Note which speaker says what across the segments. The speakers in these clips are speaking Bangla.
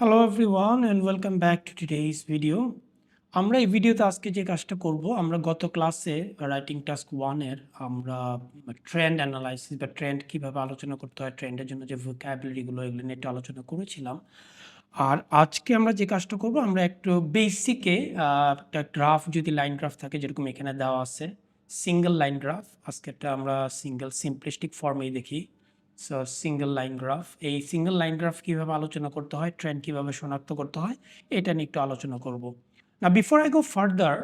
Speaker 1: Hello everyone and welcome back to today's video আমরা এই ভিডিওতে আজকে যে কাজটা করব, আমরা গত ক্লাসে রাইটিং টাস্ক ওয়ানের আমরা ট্রেন্ড অ্যানালাইসিস বা ট্রেন্ড কীভাবে আলোচনা করতে হয় ট্রেন্ডের জন্য যে ভোক্যাবুলারিগুলো এগুলো নিয়ে একটু আলোচনা করেছিলাম। আর আজকে আমরা যে কাজটা করব, আমরা একটু বেসিকে একটা গ্রাফ যদি লাইন গ্রাফ থাকে যেরকম এখানে দেওয়া আছে সিঙ্গেল লাইন গ্রাফ একটা আমরা সিঙ্গেল সিম্পলিস্টিক ফর্মেই দেখি। সো সিঙ্গেল লাইন গ্রাফ এই সিঙ্গেল লাইন গ্রাফ কীভাবে আলোচনা করতে হয়? ট্রেন্ড কীভাবে শনাক্ত করতে হয়? এটা নিয়ে একটু আলোচনা করব। না before I go further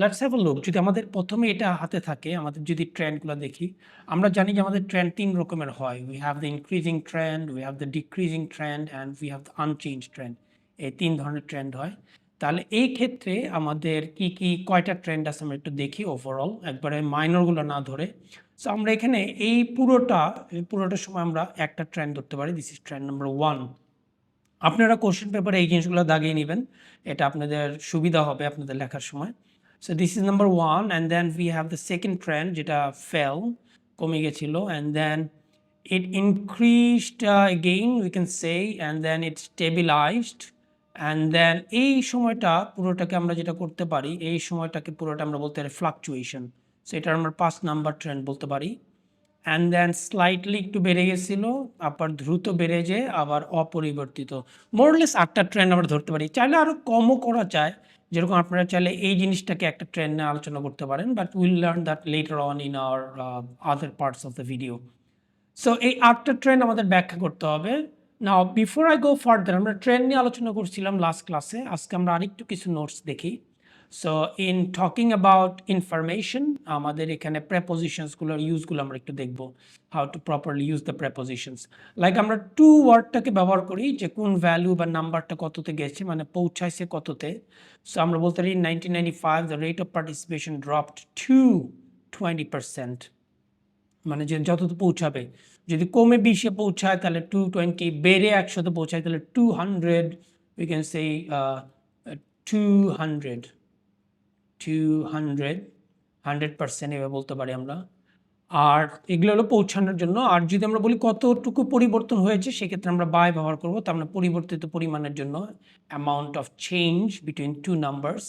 Speaker 1: let's have look যদি আমাদের প্রথমে এটা হাতে থাকে, আমাদের যদি ট্রেন্ডগুলো দেখি, আমরা জানি যে আমাদের ট্রেন্ড তিন রকমের হয়। We have the increasing trend we have the decreasing trend and we have the unchange trend এই তিন ধরনের ট্রেন্ড হয়। তাহলে এই ক্ষেত্রে আমাদের কি কি, কয়টা ট্রেন্ড আছে আমরা একটু দেখি ওভারঅল একবারে মাইনরগুলো না ধরে। সো আমরা এখানে এই পুরোটা পুরোটার সময় আমরা একটা ট্রেন্ড ধরতে পারি। This is trend number one আপনারা কোশ্চেন পেপারে এই জিনিসগুলো দাগিয়ে নেবেন। এটা আপনাদের সুবিধা হবে আপনাদের লেখার সময়। So this is number one and then we have the second trend যেটা ফেল কমে গেছিল and then it increased uh, we can say and then it stabilized and then এই সময়টা পুরোটাকে আমরা যেটা করতে পারি এই সময়টাকে পুরোটা আমরা বলতে পারি ফ্লাকচুয়েশন সো এটা আমরা পাঁচ নাম্বার ট্রেন্ড বলতে পারি। অ্যান্ড দেন স্লাইটলি একটু বেড়ে গেছিল, আবার দ্রুত বেড়ে যেয়ে আবার অপরিবর্তিত। মোরলেস আটটা ট্রেন্ড আমরা ধরতে পারি। চাইলে আরও কমও করা যায়। যেরকম আপনারা চাইলে এই জিনিসটাকে একটা ট্রেন্ড নিয়ে আলোচনা করতে পারেন but will learn that later on in our other parts of the video so এই আটটা ট্রেন্ড আমাদের ব্যাখ্যা করতে হবে। না বিফোর আই গো ফার্দার আমরা ট্রেন্ড নিয়ে আলোচনা করছিলাম লাস্ট ক্লাসে আজকে আমরা আরেকটু কিছু নোটস দেখি। So in talking about information আমাদের এখানে প্রেপোজিশনসগুলোর ইউজগুলো আমরা একটু দেখব how to properly use the prepositions like আমরা টু ওয়ার্ডটাকে ব্যবহার করি, যে কোন ভ্যালু বা নাম্বারটা কততে গেছে মানে পৌঁছাইছে কততে। সো আমরা বলতে পারি nineteen ninety five the rate of participation dropped to twenty percent মানে যে যততে পৌঁছাবে। যদি কমে বিশে পৌঁছায়, তাহলে টু টোয়েন্টি বেড়ে একশোতে পৌঁছায়, তাহলে two hundred we can say two hundred two hundred hundred percent এভাবে বলতে পারি আমরা। আর এগুলো হলো পৌঁছানোর জন্য। আর যদি আমরা বলি কতটুকু পরিবর্তন হয়েছে, সেক্ষেত্রে আমরা বাই ব্যবহার করব। তার মানে পরিবর্তিত পরিমাণের জন্য amount of change between two numbers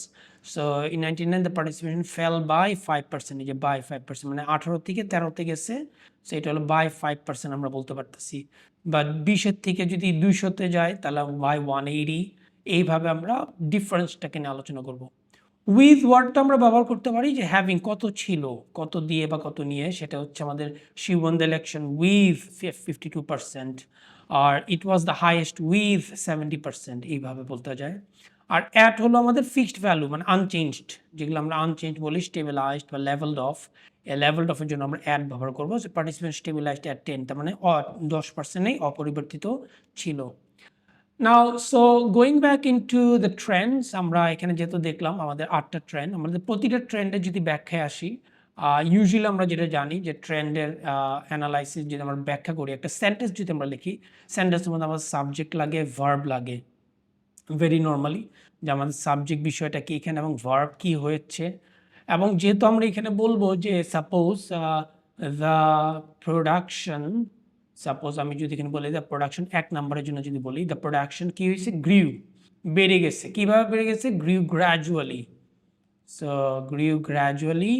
Speaker 1: so in ninety nine the participation fell by five percent যে বাই ফাইভ পার্সেন্ট মানে আঠারো থেকে তেরোতে গেছে। সো এটা হলো বাই ফাইভ পার্সেন্ট আমরা বলতে পারতেছি। বা বিশের থেকে যদি দুইশোতে যায়, তাহলে বাই ওয়ান এইটি এইভাবে আমরা ডিফারেন্সটাকে নিয়ে আলোচনা করব। উইথ ওয়ার্ডটা আমরা ব্যবহার করতে পারি যে হ্যাভিং কত ছিল, কত দিয়ে বা কত নিয়ে, সেটা হচ্ছে আমাদের she won the election with fifty two percent R it was the highest with seventy percent এইভাবে বলতে যায়। আর অ্যাট হলো আমাদের ফিক্সড ভ্যালু মানে আনচেঞ্জড যেগুলো আমরা আনচেঞ্জ বলি স্টেবিলাইজড বা লেভেলড অফ লেভেলড অফের জন্য আমরা অ্যাড ব্যবহার করব পার্টিসিপেন্ট স্টেবিলাইজড অ্যাট টেন তার মানে দশ পার্সেন্টেই অপরিবর্তিত ছিল। Now so going back into the trends আমরা এখানে যেহেতু দেখলাম আমাদের আটটা ট্রেন্ড আমাদের প্রতিটা ট্রেন্ডের যদি ব্যাখ্যায় আসি ইউজুয়ালি আমরা যেটা জানি যে ট্রেন্ডের অ্যানালাইসিস যদি আমরা ব্যাখ্যা করি, একটা সেন্টেন্স যদি আমরা লিখি সেন্টেন্সের মধ্যে আমাদের সাবজেক্ট লাগে ভার্ব লাগে ভেরি নর্মালি যে আমাদের সাবজেক্ট বিষয়টা কি এখানে এবং ভার্ব কি হয়েছে, এবং যেহেতু আমরা এখানে বলব যে সাপোজ দ্য প্রোডাকশন সাপোজ আমি যদি এখানে বলি দ্য প্রোডাকশন এক নম্বরের জন্য যদি বলি দ্য প্রোডাকশন কী হয়েছে? গ্রিউ বেড়ে গেছে। কীভাবে বেড়ে গেছে? Grew gradually so grew gradually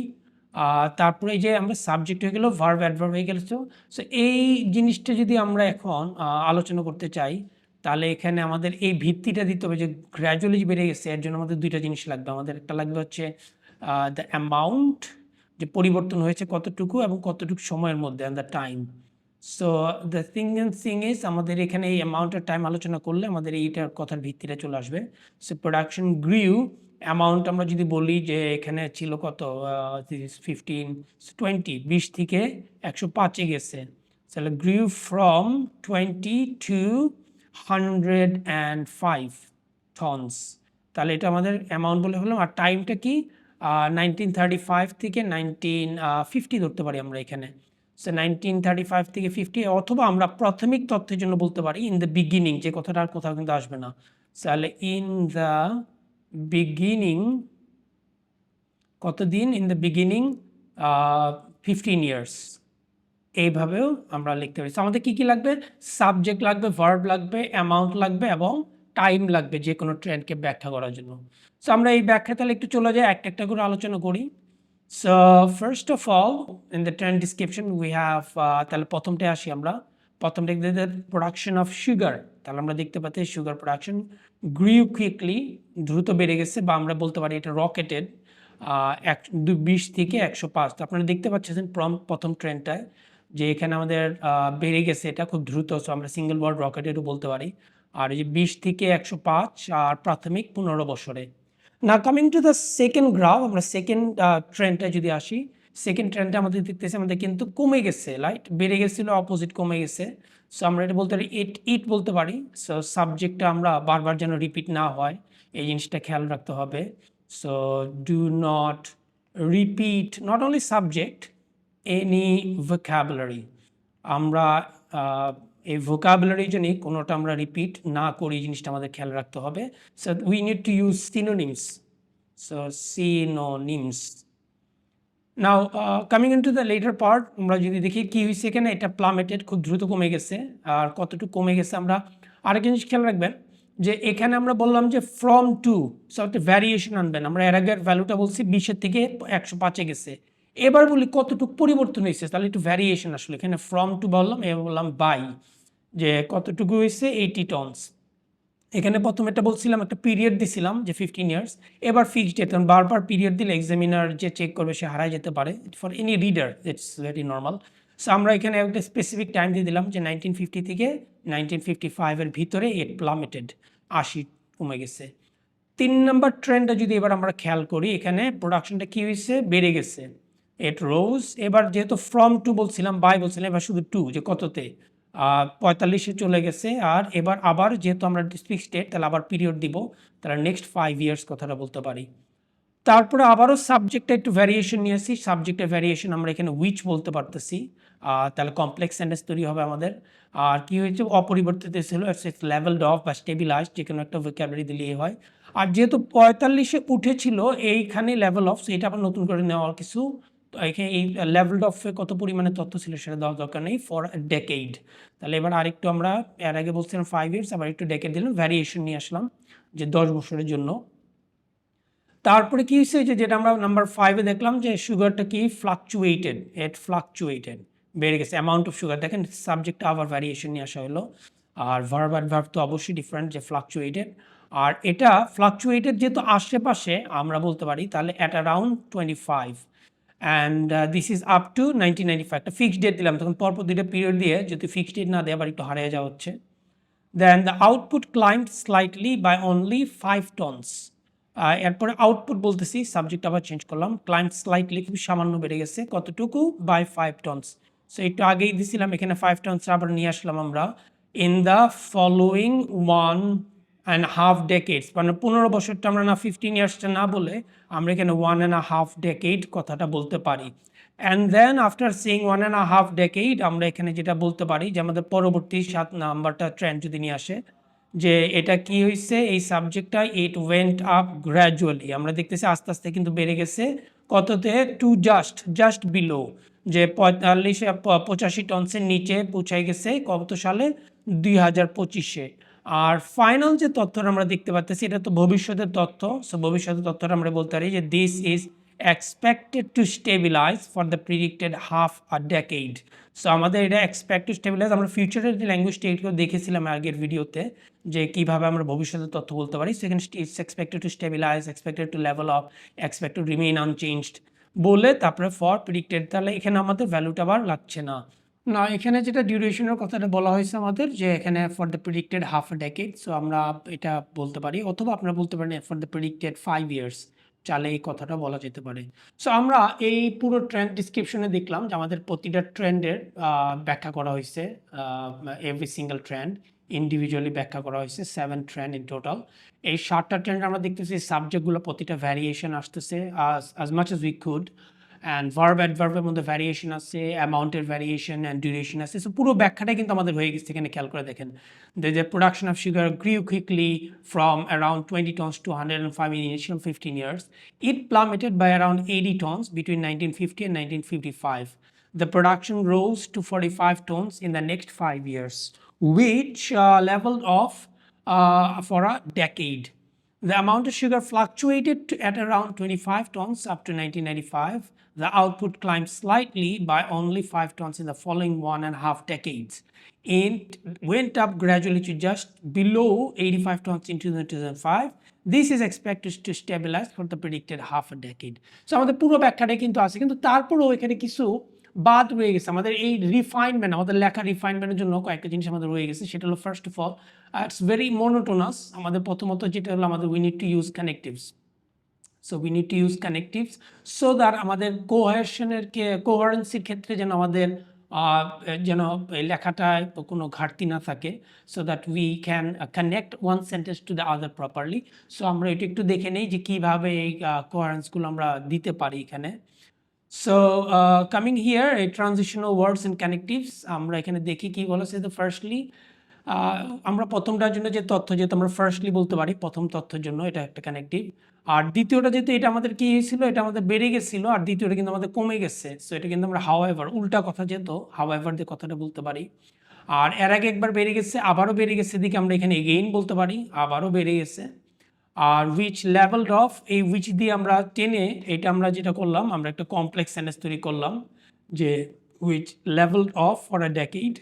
Speaker 1: তারপরে যে আমরা সাবজেক্ট হয়ে গেলো ভার্ব অ্যাডভার্ব হয়ে গেল সো এই জিনিসটা যদি আমরা এখন আলোচনা করতে চাই, তাহলে এখানে আমাদের এই ভিত্তিটা দিতে হবে যে গ্র্যাজুয়ালি বেড়ে গেছে, এর জন্য আমাদের দুইটা জিনিস লাগবে। আমাদের একটা লাগবে হচ্ছে দ্য অ্যামাউন্ট যে পরিবর্তন হয়েছে কতটুকু এবং কতটুকু সময়ের মধ্যে and the time so the thing thing is আমাদের এখানে এই অ্যামাউন্টের টাইম আলোচনা করলে আমাদের এইটার কথার ভিত্তিটা চলে আসবে। সো প্রোডাকশন গ্রিউ অ্যামাউন্ট আমরা যদি বলি যে এখানে ছিল কত ফিফটিন টোয়েন্টি বিশ থেকে একশো পাঁচে গেছে। তাহলে grew from twenty to hundred and five tons তাহলে এটা আমাদের অ্যামাউন্ট বলে হলাম আর টাইমটা কি? নাইনটিন থার্টি ফাইভ থেকে নাইনটিন ফিফটি ধরতে পারি আমরা এখানে। সো নাইনটিন থার্টি ফাইভ থেকে ফিফটি অথবা আমরা প্রাথমিক তথ্যের জন্য বলতে পারি ইন দ্য বিগিনিং যে কথাটা আর কোথাও কিন্তু আসবে না। তাহলে ইন দ্য বিগিনিং কতদিন? In the beginning fifteen years এইভাবেও আমরা লিখতে পারি। আমাদের কী কী লাগবে? সাবজেক্ট লাগবে ভার্ব লাগবে অ্যামাউন্ট লাগবে এবং টাইম লাগবে যে কোনো ট্রেন্ডকে ব্যাখ্যা করার জন্য। সো আমরা এই ব্যাখ্যা তাহলে একটু চলে যাই, একটা একটা করে আলোচনা করি। So first of all in the trend description we have তাহলে প্রথমটায় আসি আমরা। প্রথমটা প্রোডাকশন অফ সুগার তাহলে আমরা দেখতে পাচ্ছি সুগার প্রোডাকশন গ্রিউ কুইকলি দ্রুত বেড়ে গেছে বা আমরা বলতে পারি এটা রকেটেড এক বিশ থেকে একশো পাঁচ। তো আপনারা দেখতে পাচ্ছেন প্রথম ট্রেনটায় যে এখানে আমাদের বেড়ে গেছে এটা খুব দ্রুত। সো আমরা সিঙ্গেল ওয়ার্ড রকেটেডও বলতে পারি। আর এই যে বিশ থেকে একশো পাঁচ, আর প্রাথমিক পনেরো বছরে। না coming to the second graph আমরা সেকেন্ড ট্রেন্ডটা যদি আসি সেকেন্ড ট্রেন্ডটা আমাদের দেখতেছি, আমাদের কিন্তু কমে গেছে লাইট বেড়ে গেছিল অপোজিট কমে গেছে। সো আমরা এটা বলতে পারি ইট ইট বলতে পারি। সো সাবজেক্টটা আমরা বারবার যেন রিপিট না হয়, এই জিনিসটা খেয়াল রাখতে হবে। So do not repeat not only subject any vocabulary আমরা এই ভোকাবুলারি জন্যই কোনোটা আমরা রিপিট না করি এই জিনিসটা আমাদের খেয়াল রাখতে হবে। So we need to use synonyms so synonyms now coming in to the latter part আমরা যদি দেখি কি হয়েছে এখানে, এটা প্লামেটেড খুব দ্রুত কমে গেছে, আর কতটুকু কমে গেছে আমরা আরেকটা জিনিস খেয়াল রাখবেন, যে এখানে আমরা বললাম যে ফ্রম টু সো একটা ভ্যারিয়েশন আনবেন। আমরা এর আগের ভ্যালুটা বলছি বিশের থেকে একশো পাঁচে গেছে। এবার বলি কতটুকু পরিবর্তন হয়েছে তাহলে একটু ভ্যারিয়েশন আসলে। এখানে ফ্রম টু বললাম, এবার বললাম বাই যে কতটুকু হয়েছে? এইটি টনস এখানে প্রথমে একটা বলছিলাম, একটা পিরিয়ড দিছিলাম যে ফিফটিন ইয়ার্স এবার ফিক্সড কারণ বারবার পিরিয়ড দিলে এক্সামিনার যে চেক করবে, সে হারাই যেতে পারে। For any reader it's very normal so আমরা এখানে একটা স্পেসিফিক টাইম দিয়ে দিলাম যে নাইনটিন ফিফটি থেকে নাইনটিন ফিফটি ফাইভের ভিতরে এট প্লামেটেড আশি কমে গেছে। তিন নম্বর ট্রেন্ডটা যদি এবার আমরা খেয়াল করি, এখানে প্রোডাকশনটা কী হয়েছে? বেড়ে গেছে। এট রোজ এবার যেহেতু ফ্রম টু বলছিলাম বাই বলছিলাম, এবার শুধু টু যে কততে? পঁয়তাল্লিশে চলে গেছে। আর এবার আবার যেহেতু আমরা ফিক্সড ডেট তাহলে আবার পিরিয়ড দিব। তাহলে নেক্সট ফাইভ ইয়ার্স কথাটা বলতে পারি। তারপরে আবারও সাবজেক্টে একটু ভ্যারিয়েশন নিয়ে আসি। সাবজেক্টের ভ্যারিয়েশন আমরা এখানে উইচ বলতে পারতেছি। তাহলে কমপ্লেক্স সেন্টেন্স তৈরি হবে আমাদের। আর কি হয়েছে? অপরিবর্তিত ছিল। লেভেলড অফ বা স্টেবিলাইজ যে কোনো একটা ভোক্যাবলারি দিলেই হয়। আর যেহেতু পঁয়তাল্লিশে উঠেছিল, এইখানে লেভেল অফ এটা আবার নতুন করে নেওয়ার কিছু এখানে এই লেভেল অফে কত পরিমাণে তথ্য ছিল সেটা দেওয়ার দরকার নেই ফর ডেকেইড তাহলে এবার আরেকটু আমরা এর আগে বলছিলাম ফাইভ ইয়ার্স আবার একটু ডেকেড দিলাম ভ্যারিয়েশন নিয়ে আসলাম যে দশ বছরের জন্য। তারপরে কি হয়েছে যে যেটা আমরা নাম্বার ফাইভে দেখলাম যে সুগারটা কি ফ্লাকচুয়েটেড এট ফ্লাকচুয়েটেড বেড়ে গেছে। অ্যামাউন্ট অফ সুগার দেখেন সাবজেক্টটা আবার ভ্যারিয়েশন নিয়ে আসা হলো। আর ভার্ব অ্যান্ড ভার্ব তো অবশ্যই ডিফারেন্ট যে ফ্লাকচুয়েটেড আর এটা ফ্লাকচুয়েটেড যেহেতু আশেপাশে আমরা বলতে পারি, তাহলে at around twenty five and this is up to nineteen ninety five একটা ফিক্সড ডেট দিলাম, তখন পরপর দুইটা পিরিয়ড দিয়ে যদি ফিক্সড ডেট না দেয়, আবার একটু হারিয়ে যাওয়া হচ্ছে। Then the output climbed slightly by only five tons এরপরে আউটপুট বলতেছি সাবজেক্ট আবার চেঞ্জ করলাম। ক্লাইম্ড স্লাইটলি খুব সামান্য বেড়ে গেছে। কতটুকু? বাই ফাইভ টনস সো একটু আগেই দিছিলাম, এখানে ফাইভ টনস আবার নিয়ে আসলাম আমরা। In the following one and half decades মানে পনেরো বছরটা আমরা না ফিফটিন ইয়ার্সটা না বলে আমরা এখানে ওয়ান অ্যান্ড হাফ ডেকেড কথাটা বলতে পারি। And then after sing one and half decade আমরা এখানে যেটা বলতে পারি যে আমাদের পরবর্তী সাত নাম্বারটা ট্রেন্ড যদি নিয়ে আসে, যে এটা কি হয়েছে এই সাবজেক্টটা ইট ওয়েন্ট আপ গ্র্যাজুয়ালি আমরা দেখতেছি আস্তে আস্তে কিন্তু বেড়ে গেছে। কততে? টু জাস্ট জাস্ট বিলো যে পঁয়তাল্লিশে পঁচাশি টনসের নিচে পৌঁছায় গেছে, কত সালে? দুই হাজার পঁচিশে। আর ফাইনাল যে তথ্যটা আমরা দেখতে পাচ্ছি এটা তো ভবিষ্যতের তথ্য। সো ভবিষ্যতের তথ্যটা আমরা বলতে পারি যে this is expected to stabilize for the predicted half a decade. So আমাদের এটা এক্সপেক্ট টু স্টেবিলাইজ আমরা ফিউচারের যে ল্যাঙ্গুয়েজ টেকও দেখেছিলাম আগের ভিডিওতে, যে কীভাবে আমরা ভবিষ্যতের তথ্য বলতে পারি। সেখানে it's expected to stabilize expected to level of expect to remain unchanged বলে তারপরে ফর প্রিডিক্টেড তাহলে এখানে আমাদের ভ্যালুটা আবার লাগছে না। না, এখানে যেটা ডিউরেশনের কথাটা বলা হয়েছে আমাদের যে এখানে for the predicted half decade so আমরা এটা বলতে পারি, অথবা আপনারা বলতে পারেন for the predicted five years চালে এই কথাটা বলা যেতে পারে। সো আমরা এই পুরো ট্রেন্ড ডিসক্রিপশনে দেখলাম যে আমাদের প্রতিটা ট্রেন্ডের ব্যাখ্যা করা হয়েছে এভরি সিঙ্গেল ট্রেন্ড ইন্ডিভিজুয়ালি ব্যাখ্যা করা হয়েছে সেভেন ট্রেন্ড ইন টোটাল এই সাতটা ট্রেন্ড আমরা দেখতেছি সাবজেক্টগুলো প্রতিটা ভ্যারিয়েশন আসতেছে as much as we could and verb অ্যাডভার্বের মধ্যে ভ্যারিয়েশন আছে অ্যামাউন্টের ভ্যারিয়েশন অ্যান্ড ডিউরেশন আছে সো পুরো ব্যাখ্যাটাই কিন্তু আমাদের হয়ে গেছে এখানে খেয়াল করে দেখেন the, the production of sugar grew quickly from around 20 tons to 105 in initial 15 years. It plummeted by around 80 tons between 1950 and 1955. The production rose to 45 tons in the next five years, which uh, leveled off uh, for a decade. The amount of sugar fluctuated to, at around 25 tons up to 1995. The output climbed slightly by only 5 tons in the following one and a half decades. It went up gradually to just below 85 tons in 2005. This is expected to stabilize for the predicted half a decade. So আমাদের পুরো ব্যাখ্যাটা কিন্তু আছে কিন্তু তারপরেও এখানে কিছু বাদ রয়ে গেছে আমাদের এই রিফাইনমেন্ট আমাদের লেখা রিফাইনমেন্টের জন্য কয়েকটা জিনিস আমাদের রয়ে গেছে সেটা হলো first of all it's very monotonous আমাদের প্রথমত যেটা হলো আমাদের we need to use connectives so we need to use connectives so that আমাদের কোহারেশনের কোহারেন্সির ক্ষেত্রে যেন আমাদের যেন লেখাটায় কোনো ঘাটতি না থাকে so that we can connect one sentence to the other properly so আমরা এটা একটু দেখে নেই যে কীভাবে এই কোহারেন্সগুলো আমরা দিতে পারি এখানে। সো কামিং হিয়ার এই ট্রানজিশনাল ওয়ার্ডস অ্যান্ড কানেকটিভস আমরা এখানে দেখি কি বলেছে তো ফার্স্টলি আমরা প্রথমটার জন্য যে তথ্য যেহেতু আমরা ফার্স্টলি বলতে পারি, প্রথম তথ্যের জন্য এটা একটা কানেকটিভ আর দ্বিতীয়টা যেহেতু এটা আমাদের কি হয়েছিল, এটা আমাদের বেড়ে গেছিল, আর দ্বিতীয়টা কিন্তু আমাদের কমে গেছে। সো এটা কিন্তু আমরা হাওয়া এভার উল্টা কথা যেহেতু হাওয়া এভার দিয়ে কথাটা বলতে পারি। আর এর আগে একবার বেড়ে গেছে, আবারও বেড়ে গেছে দিকে আমরা এখানে এগেইন বলতে পারি, আবারও বেড়ে গেছে। আর উইচ লেভেল অফ এই উইচ দিয়ে আমরা টেনে, এটা আমরা যেটা করলাম, আমরা একটা কমপ্লেক্স সেন্টেন্স তৈরি করলাম, যে which level of for a decade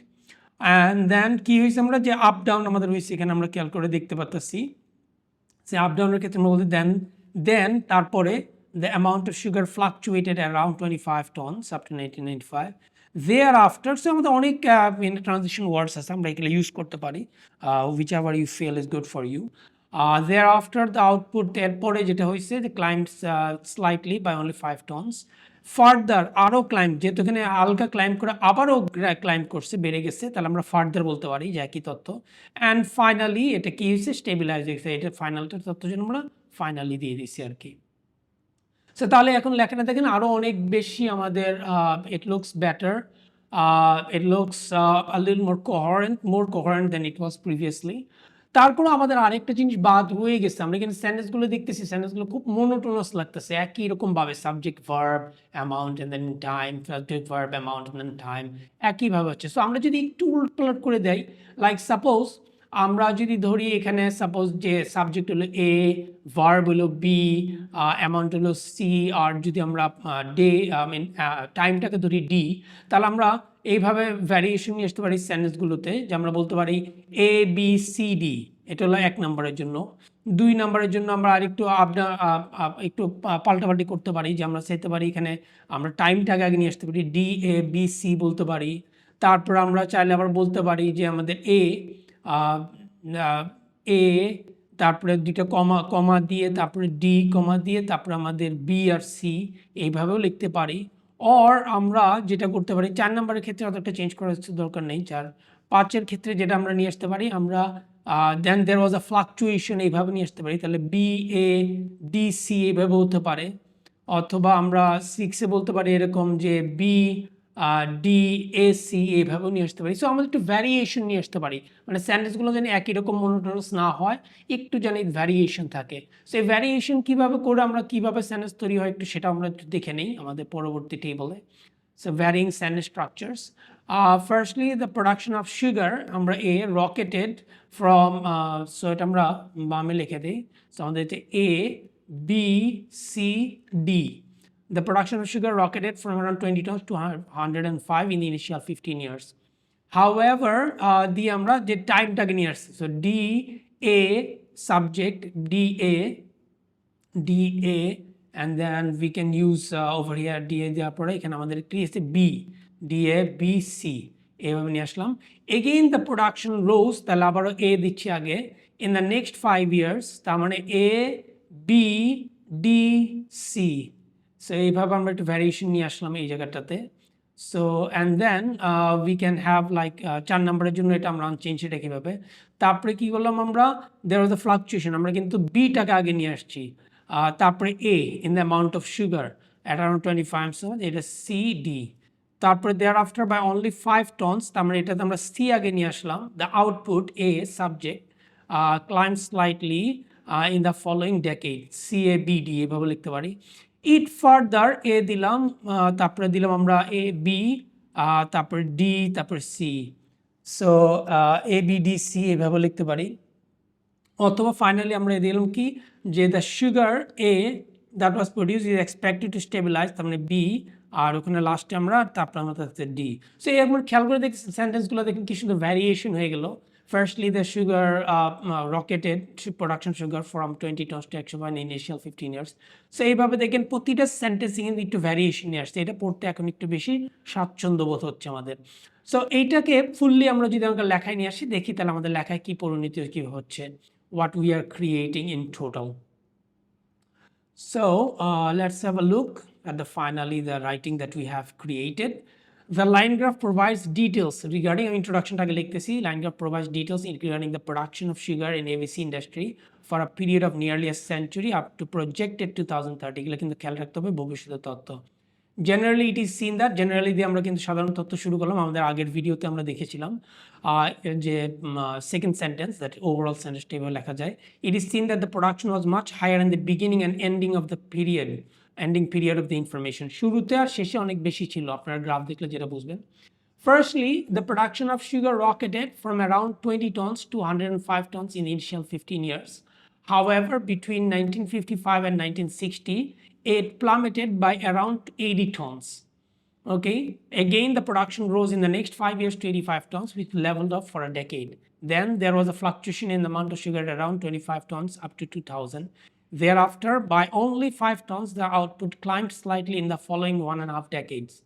Speaker 1: and then কী হয়েছে আমরা যে আপ ডাউন আমাদের হয়েছে, এখানে আমরা খেয়াল করে দেখতে পাচ্ছি সে আপ ডাউনের ক্ষেত্রে আমরা বলতে দেন দেন তারপরে the amount of sugar fluctuated around twenty five tons up to nineteen ninety five thereafter so আমাদের অনেক ট্রানজিশন ওয়ার্ডস আছে, আমরা এগুলো ইউজ করতে পারি which ever you feel is good for you thereafter the output এরপরে যেটা হয়েছে যে climb slightly by only five tons further আরও ক্লাইম্ব যেহেতু এখানে হালকা ক্লাইম্ব করে আবারও ক্লাইম্ব করছে, বেড়ে গেছে, তাহলে আমরা ফার্দার বলতে পারি যে একই তথ্য অ্যান্ড ফাইনালি এটা কি হয়েছে? স্টেবিলাইজ হয়েছে। এটা ফাইনালটার তথ্য জন্য আমরা ফাইনালি দিয়ে দিচ্ছি আর কি। সো তাহলে এখন লেখাটা দেখেন আরও অনেক বেশি আমাদের it looks better it looks a more coherent more coherent than it was previously তারপরে আমাদের আরেকটা জিনিস বাদ হয়ে গেছে। আমরা এখানে সেন্টেন্সগুলো দেখতেছি সেন্টেন্সগুলো খুব মোনোটোনাস লাগতেছে। একই রকমভাবে subject verb amount and then time subject verb amount and then time একইভাবে হচ্ছে। সো আমরা যদি একটু উলটপালট করে দেই লাইক সাপোজ আমরা যদি ধরি এখানে সাপোজ যে সাবজেক্ট হলো এ ভার্ব হলো বি অ্যামাউন্ট হলো সি আর যদি আমরা ডে আই মিন টাইমটাকে ধরি ডি তাহলে আমরা এইভাবে ভ্যারিয়েশন নিয়ে আসতে পারি সেন্টেন্সগুলোতে যে আমরা বলতে পারি এ বি সি ডি এটা হলো এক নম্বরের জন্য। দুই নম্বরের জন্য আমরা আরেকটু আপডা একটু পাল্টাপাল্টি করতে পারি, যে আমরা চাইতে পারি এখানে আমরা টাইমটাকে আগে নিয়ে আসতে পারি ডি এ বি সি বলতে পারি। তারপর আমরা চাইলে আবার বলতে পারি যে আমাদের এ এ তারপরে দুইটা কমা কমা দিয়ে, তারপরে ডি কমা দিয়ে, তারপরে আমাদের বি আর সি এইভাবেও লিখতে পারি। অর আমরা যেটা করতে পারি, চার নম্বরের ক্ষেত্রে অতটা চেঞ্জ করার দরকার নেই। চার, পাঁচের ক্ষেত্রে যেটা আমরা নিয়ে আসতে পারি, আমরা দেন দের ওয়াজ আ ফ্লাকচুয়েশন এইভাবে নিয়ে আসতে পারি। তাহলে বি এ ডি সি এইভাবে হতে পারে। অথবা আমরা সিক্সে বলতে পারি এরকম যে বি ডি এ সি এইভাবেও নিয়ে আসতে পারি। সো আমাদের একটু ভ্যারিয়েশন নিয়ে আসতে পারি। মানে স্যান্ডেসগুলো যেন একই রকম মনোটোনাস না হয় একটু যেন ভ্যারিয়েশন থাকে। সো এই ভ্যারিয়েশন কীভাবে করে আমরা কীভাবে স্যান্ডেস তৈরি হয় একটু সেটা আমরা একটু দেখে নিই আমাদের পরবর্তী টেবলে so varying sandwich structures. Firstly the production of sugar আমরা এ রকেটেড ফ্রম সো এটা আমরা বামে লিখে দিই। সো আমাদের A, B, C, D. The production of sugar rocketed from around 20 tons to 105 in the initial 15 years. However, uh, দিয়ে আমরা যে টাইমটাকে নিয়ে আসছি so D, A, subject, D, A, DA and then we can use uh, over here DA দেওয়ার পরে এখানে আমাদের কি আছে B DA B C এইভাবে নিয়ে আসলাম এগেইন দ্য প্রোডাকশন রোজ তাহলে আবারও এ দিচ্ছি আগে in the next five years তার মানে এ বি ডি সি So এইভাবে আমরা একটু ভ্যারিয়েশন নিয়ে আসলাম এই জায়গাটাতে। So and then we can have like চার নম্বরের জন্য এটা আমরা চেঞ্জ এটা কীভাবে তারপরে কী করলাম আমরা? দের ওয়াজ দ্য ফ্লাকচুয়েশন আমরা কিন্তু বিটাকে আগে নিয়ে আসছি। তারপরে A in the amount of sugar at around twenty five seven এটা সি ডি তারপরে thereafter by only five tons তার মানে এটাতে আমরা সি আগে নিয়ে আসলাম। The output A subject climb slightly in the following decade C A B D এভাবে লিখতে পারি। ইট ফার্দার এ দিলাম তারপরে দিলাম আমরা এ বি তারপর ডি তারপর C so A B D C এভাবে লিখতে পারি। অথবা ফাইনালি আমরা দিলাম কি? যে the sugar A that was produce is expected to stabilize তার মানে বি আর ওখানে লাস্টে আমরা, তারপরে হচ্ছে ডি সো একবার খেয়াল করে দেখছি সেন্টেন্সগুলো দেখুন কি সুন্দর ভ্যারিয়েশন হয়ে গেল। Firstly the sugar rocketed production sugar from twenty tons to একশো one initial fifteen years so এইভাবে দেখেন প্রতিটা সেন্টেন্সে কিন্তু একটু ভ্যারিয়েশন নিয়ে আসছে। এটা পড়তে এখন একটু বেশি স্বাচ্ছন্দ্য বোধ হচ্ছে আমাদের। সো এইটাকে ফুললি আমরা যদি আমাকে লেখায় নিয়ে আসি দেখি তাহলে আমাদের লেখায় কী পরিণতি কী হচ্ছে। What we are creating in total. So uh, let's have a look at the finally the writing that we have created. The line graph provides details regarding introduction টাকে লিখতেছি, line graph provides details regarding the production of sugar in ABC industry for a period of nearly a century up to projected 2030 এগুলো কিন্তু খেয়াল রাখতে হবে, ভবিষ্যতের তথ্য generally it is seen that generally দিয়ে আমরা কিন্তু সাধারণ তথ্য শুরু করলাম, আমাদের আগের ভিডিওতে আমরা দেখেছিলাম যে সেকেন্ড সেন্টেন্স দ্যাট ওভারঅল সেন্টেন্সটা এভাবে লেখা যায় it is seen that the production was much higher in the beginning and ending of the period Ending period of the information শুরুতে আর শেষে অনেক বেশি ছিল আপনার গ্রাফ দেখলে যেটা বুঝবেন Firstly, the production of sugar rocketed from around 20 tons to 105 tons in initial 15 years. However, between 1955 and 1960, it plummeted by around 80 tons. Okay, again, the production rose in the next five years to 85 tons, which leveled off for a decade. Then there was a fluctuation in the amount of sugar at around 25 tons up to 2000. Thereafter, by only 5 tons, the output climbed slightly in the following one and a half decades.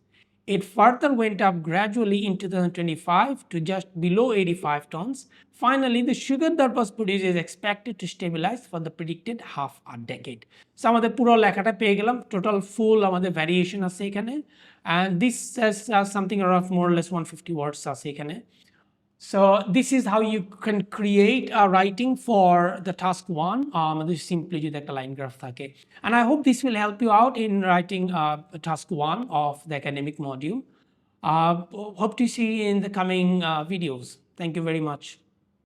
Speaker 1: It further went up gradually in 2025 to just below 85 tons. Finally, the sugar that was produced is expected to stabilize for the predicted half a decade. So আমাদের পুরো লেখাটা পেয়ে গেলাম টোটাল ফুল আমাদের ভ্যারিয়েশন আছে এখানে and this something of more less one fifty words আছে এখানে So this is how you can create a writing for the task one. Um, this simply যদি একটা line graph থাকে. And I hope this will help you out in writing uh, task one of the academic module. Uh, hope to see you in the coming uh, videos. Thank you very much.